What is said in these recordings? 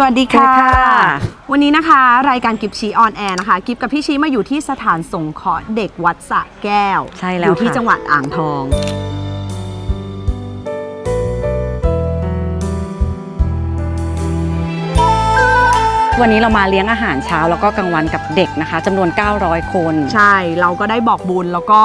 สวัสดีค่ะสวัสดีค่ะ วันนี้นะคะ รายการกิฟชีออนแอร์นะคะ กิฟกับพี่ชีมาอยู่ที่สถานสงเคราะห์เด็กวัดสระแก้ว ใช่แล้วอยู่ที่ค่ะจังหวัดอ่างทองวันนี้เรามาเลี้ยงอาหารเช้าแล้วก็กลางวันกับเด็กนะคะจำนวน 900 คน ใช่ เราก็ได้บอกบุญแล้วก็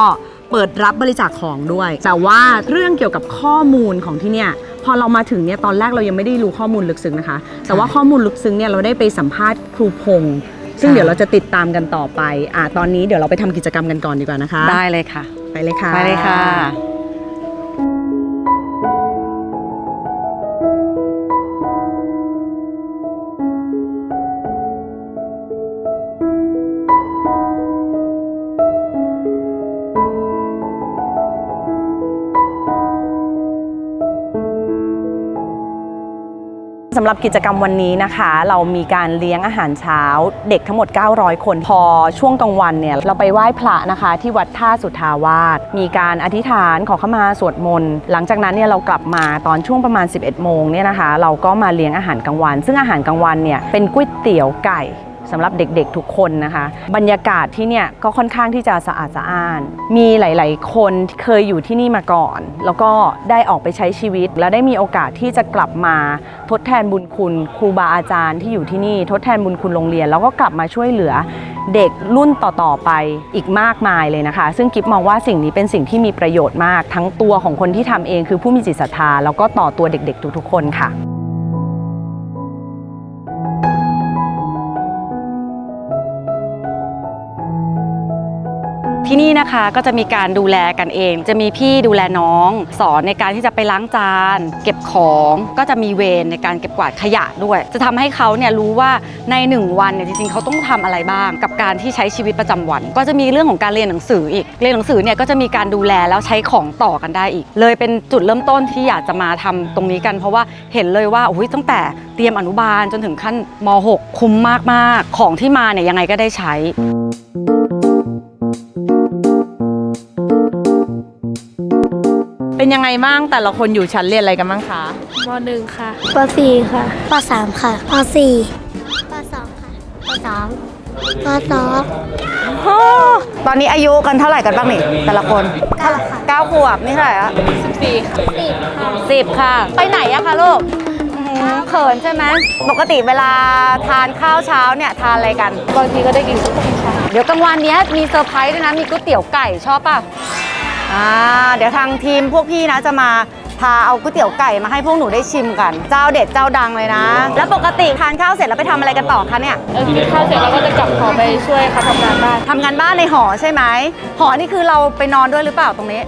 เปิดรับบริจาคของด้วย แต่ว่าเรื่องเกี่ยวกับข้อมูลของที่เนี่ยพอเรามาถึงเนี่ยตอนแรกเรายังไม่ได้รู้ข้อมูลลึกซึ้งนะคะ แต่ว่าข้อมูลลึกซึ้งเนี่ยเราได้ไปสัมภาษณ์ครูพงษ์ซึ่งค่ะเดี๋ยวเราจะติดตามกันต่อไปอ่าตอนนี้เดี๋ยวเราไปทำกิจกรรมกันก่อนดีกว่านะคะ ได้เลยค่ะ ไปเลยค่ะ ไปเลยค่ะ สำหรับกิจกรรมวันนี้นะคะ เรามีการเลี้ยงอาหารเช้า เด็กทั้งหมด 900 คนพอช่วงกลางวันเนี่ยเราไปไหว้พระนะคะ ที่วัดท่าสุทาวาสมีการอธิษฐานขอขมาสวดมนต์หลังจากนั้นเนี่ยเรากลับมาตอนช่วงประมาณ 11 โมงเนี่ยนะคะ เราก็มาเลี้ยงอาหารกลางวัน ซึ่งอาหารกลางวันเนี่ยเป็นก๋วยเตี๋ยวไก่ สำหรับเด็กๆทุกคนนะคะ บรรยากาศที่เนี่ยก็ค่อนข้างที่จะสะอาดสะอ้าน มีหลายๆ คนเคยอยู่ที่นี่มาก่อน แล้วก็ได้ออกไปใช้ชีวิต และได้มีโอกาสที่จะกลับมาทดแทนบุญคุณครูบาอาจารย์ที่อยู่ที่นี่ทดแทนบุญคุณโรงเรียน แล้วก็กลับมาช่วยเหลือเด็กรุ่นต่อๆไปอีกมากมายเลยนะคะ ซึ่งกิฟมองว่าสิ่งนี้เป็นสิ่งที่มีประโยชน์มาก ทั้งตัวของคนที่ทำเองคือผู้มีจิตศรัทธาแล้วก็ต่อตัวเด็กๆ ทุกๆคนค่ะ ที่นี่นะคะก็จะมีการดูแลกันเอง จะมีพี่ดูแลน้อง สอนในการที่จะไปล้างจาน เก็บของก็จะมีเวรในการเก็บกวาดขยะด้วย จะทำให้เขาเนี่ยรู้ว่าในหนึ่งวันเนี่ยจริงๆเขาต้องทำอะไรบ้าง กับการที่ใช้ชีวิตประจำวัน ก็จะมีเรื่องของการเรียนหนังสืออีกเรียนหนังสือเนี่ยก็จะมีการดูแลแล้วใช้ของต่อกันได้อีก เลยเป็นจุดเริ่มต้นที่อยากจะมาทำตรงนี้กัน เพราะว่าเห็นเลยว่าโอ้ยตั้งแต่เตรียมอนุบาลจนถึงขั้นม .6 คุ้มมากๆ ของที่มาเนี่ยยังไงก็ได้ใช้ เป็นยังไงบ้างแต่ละคนอยู่ชั้นเรียนอะไรกันบ้างคะมหนึ่งค่ะป .4 ค่ะป .3 ค่ะป .4 ป .2 ค่ะป .2 ป .2 ตอนนี้อายุกันเท่าไหร่กันบ้างนี่แต่ละคนเก้าค่ะเก้าขวบนี่เท่าไหร่อะ14ค่ะ10ค่ะสิบค่ะ ไปไหนอะคะลูกอื้อหือเขินใช่ไหมปกติเวลาทานข้าวเช้าเนี่ยทานอะไรกันบางทีก็ได้กินข้าวต้มค่ะเดี๋ยวกลางวันเนี้ยมีเซอร์ไพรส์ด้วยนะมีก๋วยเตี๋ยวไก่ชอบป่ะ อ่าเดี๋ยวทางทีมพวกพี่นะจะมาพาเอาก๋วยเตี๋ยวไก่มาให้พวกหนูได้ชิมกัน เจ้าเด็ดเจ้าดังเลยนะ แล้วปกติทานข้าวเสร็จแล้วไปทำอะไรกันต่อคะเนี่ยเออกินข้าวเสร็จเราก็จะกลับหอไปช่วยเขาทำงานบ้านทำงานบ้านในหอใช่ไหมหอนี่คือเราไปนอนด้วยหรือเปล่าตรงนี้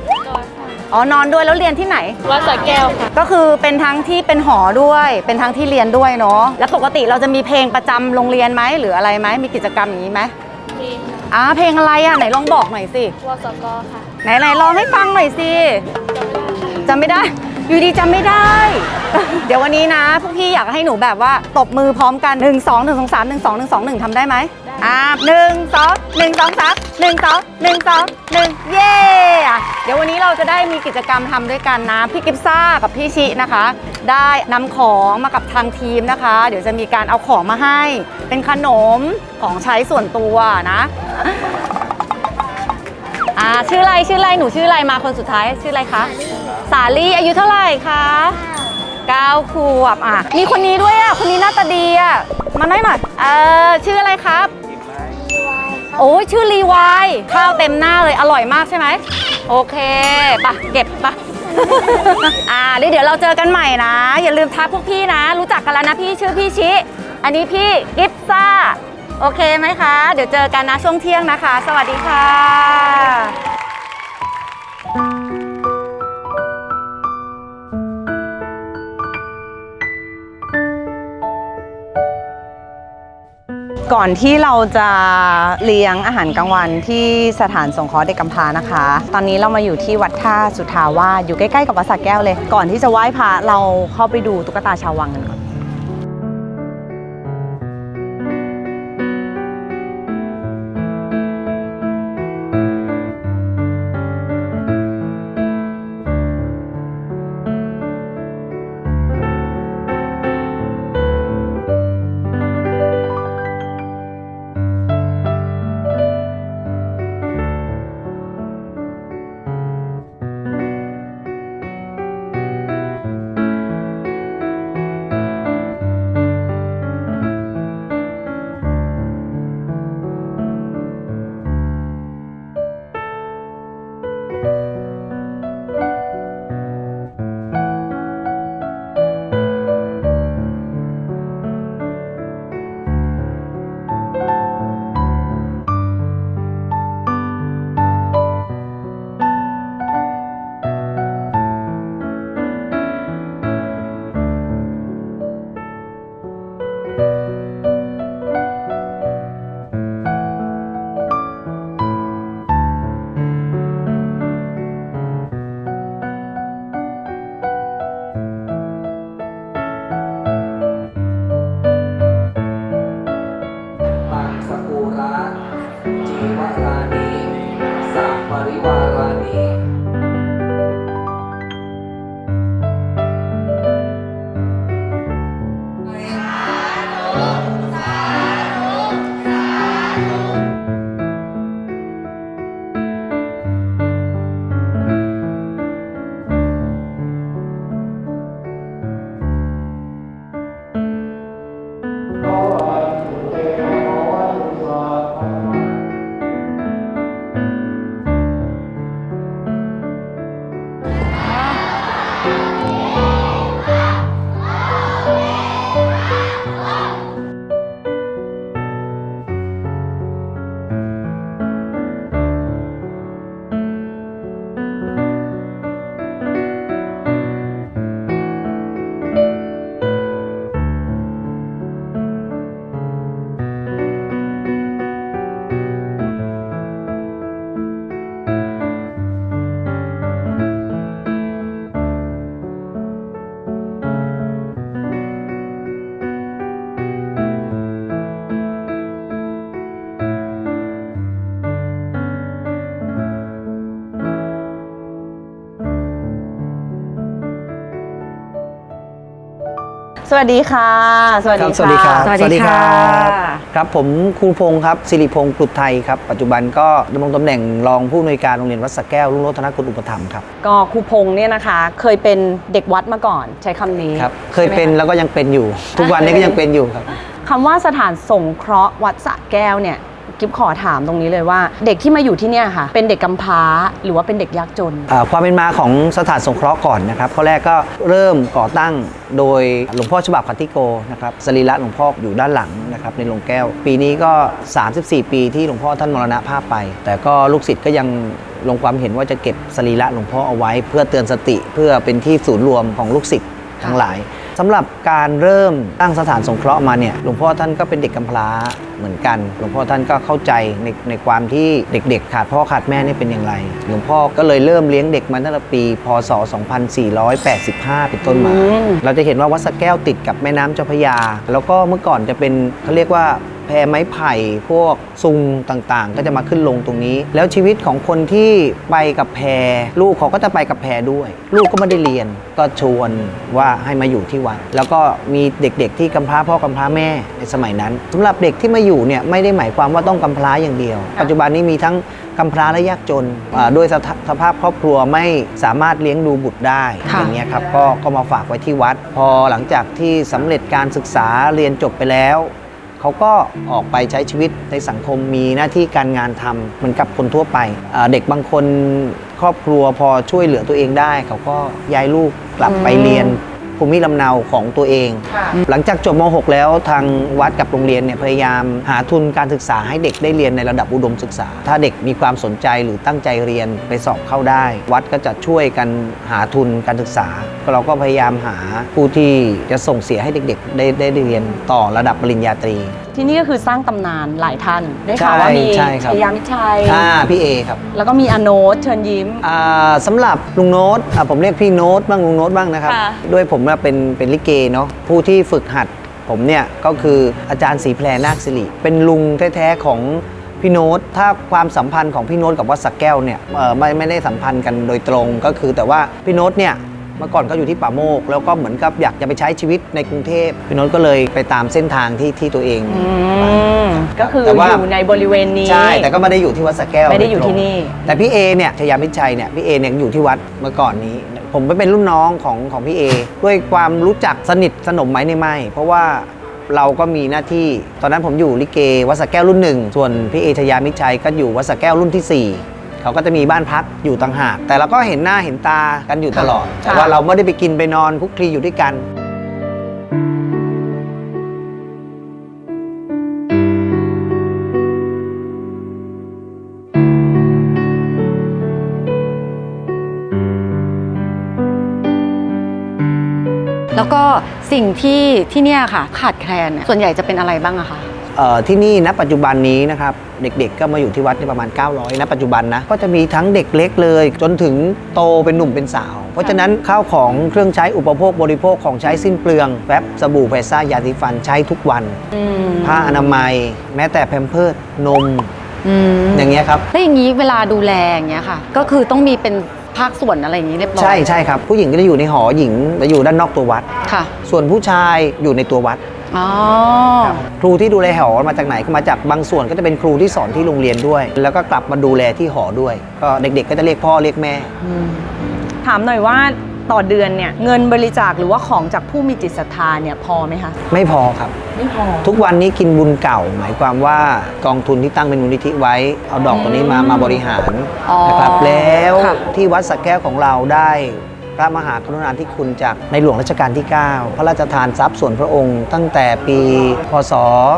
อ๋อนอนด้วยแล้วเรียนที่ไหน วัดสระแก้วค่ะ ก็คือเป็นทั้งที่เป็นหอด้วย เป็นทั้งที่เรียนด้วยเนาะแล้วปกติเราจะมีเพลงประจำโรงเรียนไหมหรืออะไรไหมมีกิจกรรมอย่างนี้ไหมมีอ่าเพลงอะไรอะไหนลองบอกหน่อยสิ วสกค่ะ ไหนไหนลองให้ฟังหน่อยสิจำไม่ได้ อยู่ดีจำไม่ได้ เดี๋ยววันนี้นะพวกพี่อยากให้หนูแบบว่าตบมือพร้อมกัน 1 2 1 2 3 1 2 1 2 1ทำได้ไหมอ่าหนึ่งสองหนึ่งสองสามหนึ่งสองหนึ่งสองหนึ่งเย่เดี๋ยววันนี้เราจะได้มีกิจกรรมทำด้วยกันนะพี่กิฟซ่ากับพี่ชินะคะ ได้นำของมากับทางทีมนะคะ เดี๋ยวจะมีการเอาของมาให้ เป็นขนมของใช้ส่วนตัวนะ ชื่ออะไรชื่ออะไรหนูชื่ออะไรมาคนสุดท้ายชื่ออะไรคะสาลี่อายุเท่าไหร่คะเก้าขวบอะ มีคนนี้ด้วยอะ คนนี้หน้าตาดีอะ มาหน่อยหน่อยเออชื่ออะไรครับโอ้ยชื่อรีวายข้าวเต็มหน้าเลยอร่อยมากใช่ไหมโอเคปะเก็บปะอ่าเดี๋ยวเดี๋ยวเราเจอกันใหม่นะ อย่าลืมทักพวกพี่นะ รู้จักกันแล้วนะพี่ชื่อพี่ชิ อันนี้พี่กิฟซ่า โอเคไหมคะ เดี๋ยวเจอกันนะช่วงเที่ยงนะคะ สวัสดีค่ะก่อนที่เราจะเลี้ยงอาหารกลางวันที่สถานสงเคราะห์เด็กกำพร้านะคะ ตอนนี้เรามาอยู่ที่วัดท่าสุทาวาสอยู่ใกล้ๆกับวัดสระแก้วเลย ก่อนที่จะไหว้พระเราเข้าไปดูตุ๊กตาชาววังกันก่อน วัสดีค่ะ สวัสดีสวัสดีครับะสวัสดีค่ะครับผมครูพงศ์ครับสิริพงศ์กรุดไทยครับ ปัจจุบันก็ดำรงตำแหน่งรองผู้อำนวยการโรงเรียนวัดสระแก้วรุ่งโรจนกุลอุปถัมภ์ครับ ก็ครูพงษ์เนี่ยนะคะ เคยเป็นเด็กวัดมาก่อนใช้คำนี้ครับ เคยเป็นใช่ไหมะแล้วก็ยังเป็นอยู่ ทุกวันนี้ก็ยังเป็นอยู่ครับคำว่าสถานสงเคราะห์วัดสระแก้วเนี่ย กิฟขอถามตรงนี้เลยว่า เด็กที่มาอยู่ที่เนี่ยค่ะ เป็นเด็กกำพร้าหรือว่าเป็นเด็กยากจน อ่าความเป็นมาของสถานสงเคราะห์ก่อนนะครับข้อแรกก็เริ่มก่อตั้งโดยหลวงพ่อฉบับคันติโกนะครับสรีระหลวงพ่ออยู่ด้านหลังนะครับในโรงแก้ว ปีนี้ก็ 34 ปีที่หลวงพ่อท่านมรณภาพไป แต่ก็ลูกศิษย์ก็ยังลงความเห็นว่าจะเก็บสรีระหลวงพ่อเอาไว้ เพื่อเตือนสติเพื่อเป็นที่ศูนย์รวมของลูกศิษย์ทั้งหลาย สำหรับการเริ่มตั้งสถานสงเคราะห์มาเนี่ยหลวงพ่อท่านก็เป็นเด็กกำพร้าเหมือนกัน หลวงพ่อท่านก็เข้าใจในในความที่เด็กๆ ขาดพ่อขาดแม่นี่เป็นอย่างไร หลวงพ่อก็เลยเริ่มเลี้ยงเด็กมาตั้งแต่ปี พศ 2485 เป็นต้นมาอืมเราจะเห็นว่าวัดสระแก้วติดกับแม่น้ำเจ้าพระยา แล้วก็เมื่อก่อนจะเป็นเขาเรียกว่า แพไม้ไผ่พวกซุงต่างๆ ก็จะมาขึ้นลงตรงนี้ แล้วชีวิตของคนที่ไปกับแพลูกเขาก็จะไปกับแพด้วย ลูกก็ไม่ได้เรียนก็ชวนว่าให้มาอยู่ที่วัดแล้วก็มีเด็กๆ ที่กำพร้าพ่อกำพร้าแม่ในสมัยนั้นสำหรับเด็กที่มาอยู่เนี่ยไม่ได้หมายความว่าต้องกำพร้าอย่างเดียว ปัจจุบันนี้มีทั้งกำพร้าและยากจนอ่าด้วยสถาสภาพครอบครัวไม่สามารถเลี้ยงดูบุตรได้ค่ะอย่างเงี้ยครับก็ก็มาฝากไว้ที่วัด พอหลังจากที่สำเร็จการศึกษาเรียนจบไปแล้ว เขาก็ออกไปใช้ชีวิตในสังคมมีหน้าที่การงานทำเหมือนกับคนทั่วไป เด็กบางคนครอบครัวพอช่วยเหลือตัวเองได้ เขาก็ย้ายลูกกลับไปเรียน ภูมิลำเนาของตัวเอง หลังจากจบม .6 แล้วทางวัดกับโรงเรียนเนี่ยพยายามหาทุนการศึกษาให้เด็กได้เรียนในระดับอุดมศึกษา ถ้าเด็กมีความสนใจหรือตั้งใจเรียนไปสอบเข้าได้ วัดก็จะช่วยกันหาทุนการศึกษา เราก็พยายามหาผู้ที่จะส่งเสียให้เด็กๆ ได้ได้เรียนต่อระดับปริญญาตรี ที่นี่ก็คือสร้างตำนานหลายท่านได้ข่าวว่ามีใช่ครับ ชยามิตรชัย อ่าพี่เอครับแล้วก็มีอโนตเชิญยิ้ม อ่าสำหรับลุงโน้ตอ่าผมเรียกพี่โน้ตบ้างลุงโน้ตบ้างนะครับ ค่ะ ด้วยผมว่าเป็นเป็นลิเกเนาะผู้ที่ฝึกหัดผมเนี่ยก็คืออาจารย์ศรีแพรนาคสิริเป็นลุงแท้ๆของพี่โน้ตถ้าความสัมพันธ์ของพี่โน้ตกับวัดสักแก้วเนี่ยเอ่อไม่ไม่ได้สัมพันธ์กันโดยตรงก็คือแต่ว่าพี่โน้ตเนี่ย เมื่อก่อนก็อยู่ที่ป่าโมก แล้วก็เหมือนกับอยากจะไปใช้ชีวิตในกรุงเทพพี่โน้ตก็เลยไปตามเส้นทางที่ที่ตัวเองอืมก็คือแต่ว่า อยู่ในบริเวณนี้ ใช่ แต่ก็ไม่ได้อยู่ที่วัดสักแก้วไม่ได้อยู่โตรงที่นี่ แต่พี่เอเนี่ยชยามิตรชัยเนี่ยพี่เอเนี่ยอยู่ที่วัดเมื่อก่อนนี้ ผมไปเป็นรุ่นน้องของของพี่เอด้วยความรู้จักสนิทสนมไหมในไม่ เพราะว่าเราก็มีหน้าที่ ตอนนั้นผมอยู่ลิเกวัดสระแก้วรุ่นหนึ่งส่วนพี่เอชยามิตรชัยก็อยู่วัดสระแก้วรุ่นที่4 เขาก็จะมีบ้านพักอยู่ต่างหาก แต่เราก็เห็นหน้าเห็นตากันอยู่ตลอด แต่ว่าเราไม่ได้ไปกินไปนอนคลุกคลีอยู่ด้วยกันแล้วก็สิ่งที่ที่เนี่ยค่ะ ขาดแคลนเนี่ยส่วนใหญ่จะเป็นอะไรบ้างอะคะเอ่อ ที่นี่ณปัจจุบันนี้นะครับเด็กๆ ก็มาอยู่ที่วัดนี่ประมาณ 900ณปัจจุบันนะก็จะมีทั้งเด็กเล็กเลย จนถึงโตเป็นหนุ่มเป็นสาว เพราะฉะนั้นข้าวของเครื่องใช้อุปโภคบริโภคของใช้สิ้นเปลืองแฟบสบู่ไพซ่ายาสีฟันใช้ทุกวันอืมผ้าอนามัย แม้แต่แพมเพิร์ดนมอืมอย่างเงี้ยครับแล้วอย่างนี้เวลาดูแลอย่างเงี้ยค่ะ ก็คือต้องมีเป็นภาคส่วนอะไรอย่างนี้เรียบร้อยใช่ใช่ครับผู้หญิงก็จะอยู่ในหอหญิงจะอยู่ด้านนอกตัววัดค่ะ ส่วนผู้ชายอยู่ในตัววัด อ๋อ ครูที่ดูแลหอมาจากไหนก็มาจากบางส่วนก็จะเป็นครูที่สอนที่โรงเรียนด้วย แล้วก็กลับมาดูแลที่หอด้วย ก็เด็กๆ ก็จะเรียกพ่อเรียกแม่ ถามหน่อยว่าต่อเดือนเนี่ยเงินบริจาคหรือว่าของจากผู้มีจิตศรัทธาเนี่ยพอไหมคะ ไม่พอครับ ไม่พอ ทุกวันนี้กินบุญเก่า หมายความว่ากองทุนที่ตั้งเป็นมูลนิธิไว้ เอาดอกตัวนี้มามาบริหารอ๋อนะครับแล้วค่ะที่วัดสระแก้วของเราได้ พระมหากรุณาธิคุณจากในหลวงรัชกาลที่ 9 พระราชทานทรัพย์ส่วนพระองค์ ตั้งแต่ปี พศ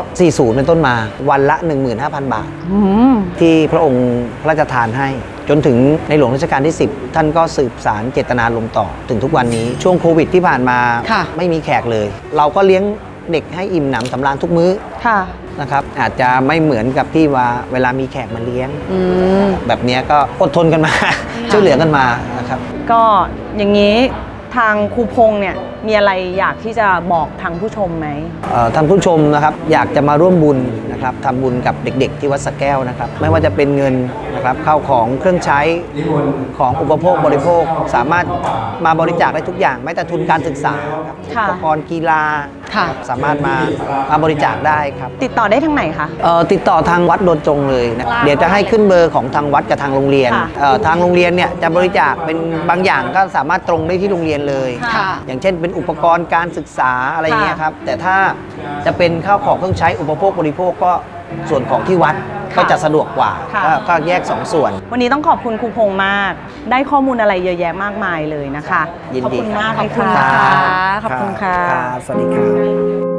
40 เป็นต้นมา วันละ 15,000 บาทอืมที่พระองค์พระราชทานให้จนถึงในหลวงรัชกาลที่ 10 ท่านก็สืบสารเจตนาลงต่อ ถึงทุกวันนี้ช่วงโควิดที่ผ่านมาค่ะไม่มีแขกเลย เราก็เลี้ยงเด็กให้อิ่มหนำสำราญทุกมื้อค่ะนะครับ อาจจะไม่เหมือนกับที่ว่าเวลามีแขกมาเลี้ยง อืม แบบเนี้ยก็อดทนกันมา ช่วยเหลือกันมานะครับ ก็อย่างนี้ทางครูพงษ์เนี่ยมีอะไรอยากที่จะบอกทางผู้ชมไหม เอ่อท่านผู้ชมนะครับอยากจะมาร่วมบุญนะครับทำบุญกับเด็กๆที่วัดสระแก้วนะครับ ไม่ว่าจะเป็นเงิน นะครับข้าวของเครื่องใช้ของอุปโภคบริโภค สามารถมาบริจาคได้ทุกอย่างแม้แต่ทุนการศึกษาครับค่ะอุปกรณ์กีฬาค่ะ สามารถมามาบริจาคได้ครับติดต่อได้ทางไหนคะ เอ่อติดต่อทางวัดโดนจงเลยนะเดี๋ยวจะให้ขึ้นเบอร์ของทางวัดกับทางโรงเรียนค่ะเอ่อทางโรงเรียนเนี่ยจะบริจาคเป็นบางอย่างก็สามารถตรงได้ที่โรงเรียนเลย ค่ะ อย่างเช่นเป็นอุปกรณ์การศึกษาอะไรอย่างเงี้ยค่ะครับ แต่ถ้าจะเป็นข้าวของเครื่องใช้อุปโภคบริโภคก็ส่วนของที่วัดค่ะ ก็จะสะดวกกว่าค่ะ ก็ก็แยกสองส่วน วันนี้ต้องขอบคุณครูพงษ์มาก ได้ข้อมูลอะไรเยอะแยะมากมายเลยนะคะ ยินขอบดีคุณมากขอบคุณเลยนะค่ะ ขอบคุณค่ะ รับสวัสดีครับ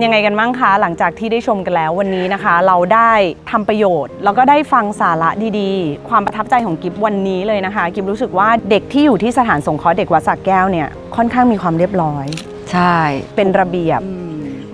เป็นยังไงกันบ้างคะหลังจากที่ได้ชมกันแล้ววันนี้นะคะ เราได้ทำประโยชน์ แล้วก็ได้ฟังสาระดีๆ ความประทับใจของกิฟวันนี้เลยนะคะ กิฟรู้สึกว่าเด็กที่อยู่ที่สถานสงเคราะห์เด็กวัดสักแก้วเนี่ยค่อนข้างมีความเรียบร้อย ใช่ เป็นระเบียบ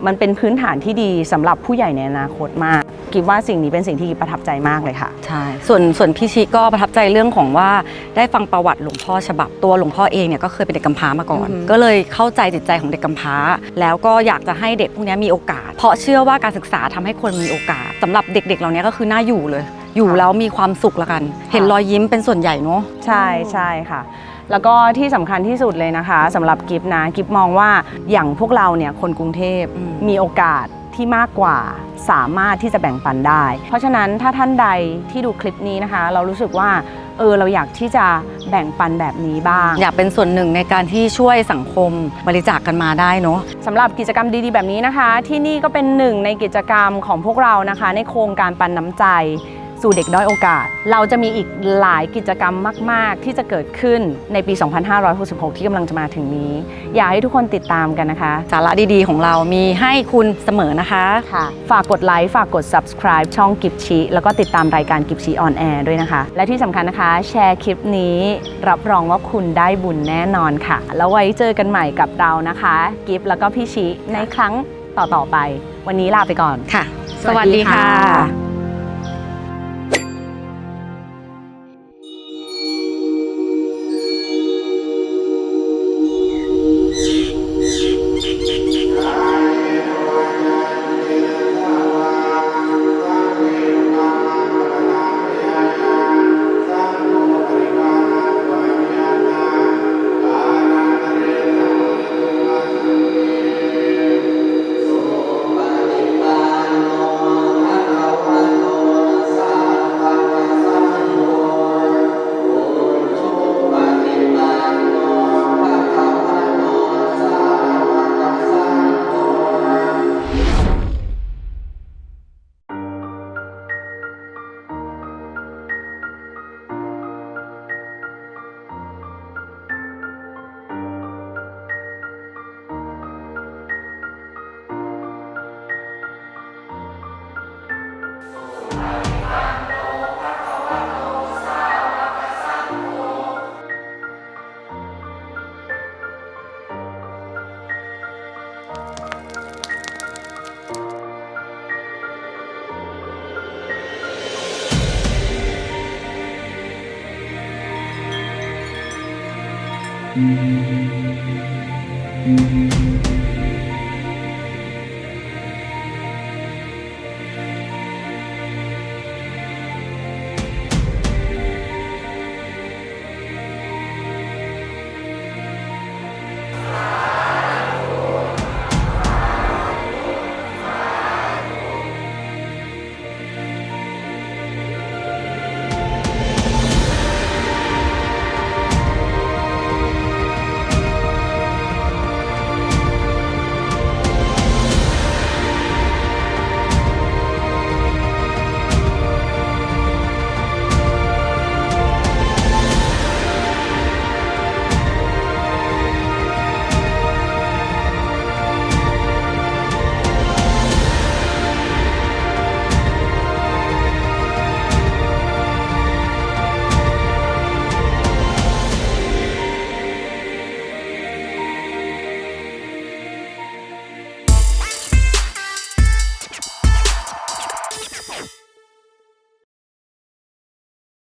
มันเป็นพื้นฐานที่ดีสำหรับผู้ใหญ่ในอนาคตมากกิฟว่าสิ่งนี้เป็นสิ่งที่กิฟประทับใจมากเลยค่ะใช่ส่วนส่วนพี่ชิก็ประทับใจเรื่องของว่าได้ฟังประวัติหลวงพ่อฉบับตัวหลวงพ่อเองเนี่ยก็เคยเป็นเด็กกำพร้ามาก่อนอือฮึก็เลยเข้าใจจิตใจของเด็กกำพร้า แล้วก็อยากจะให้เด็กพวกนี้มีโอกาส เพราะเชื่อว่าการศึกษาทำให้คนมีโอกาสสำหรับเด็กๆเหล่านี้ก็คือน่าอยู่เลย อยู่แล้วมีความสุขละกัน เห็นรอยยิ้มเป็นส่วนใหญ่เนาะใช่ใช่ค่ะ แล้วก็ที่สำคัญที่สุดเลยนะคะสำหรับกิฟนะกิฟมองว่าอย่างพวกเราเนี่ยคนกรุงเทพอืมมีโอกาสที่มากกว่าสามารถที่จะแบ่งปันได้ เพราะฉะนั้นถ้าท่านใดที่ดูคลิปนี้นะคะ เรารู้สึกว่าเออเราอยากที่จะแบ่งปันแบบนี้บ้าง อยากเป็นส่วนหนึ่งในการที่ช่วยสังคมบริจาคกันมาได้เนาะสำหรับกิจกรรมดีๆแบบนี้นะคะ ที่นี่ก็เป็นหนึ่งในกิจกรรมของพวกเรานะคะ ในโครงการปันน้ำใจ สู่เด็กด้อยโอกาส เราจะมีอีกหลายกิจกรรมมาก ๆ ที่จะเกิดขึ้นในปี 2566 ที่กำลังจะมาถึงนี้ อยากให้ทุกคนติดตามกันนะคะ สาระดีๆ ของเรามีให้คุณเสมอนะคะค่ะ ฝากกดไลค์ ฝากกด subscribe ช่องกิฟชีแล้วก็ติดตามรายการกิฟชีออนแอร์ด้วยนะคะ และที่สำคัญนะคะ แชร์คลิปนี้รับรองว่าคุณได้บุญแน่นอนค่ะ แล้วไว้เจอกันใหม่กับเรานะคะ กิฟแล้วก็พี่ชิในครั้งต่อๆไป วันนี้ลาไปก่อนค่ะ สวัสดีค่ะ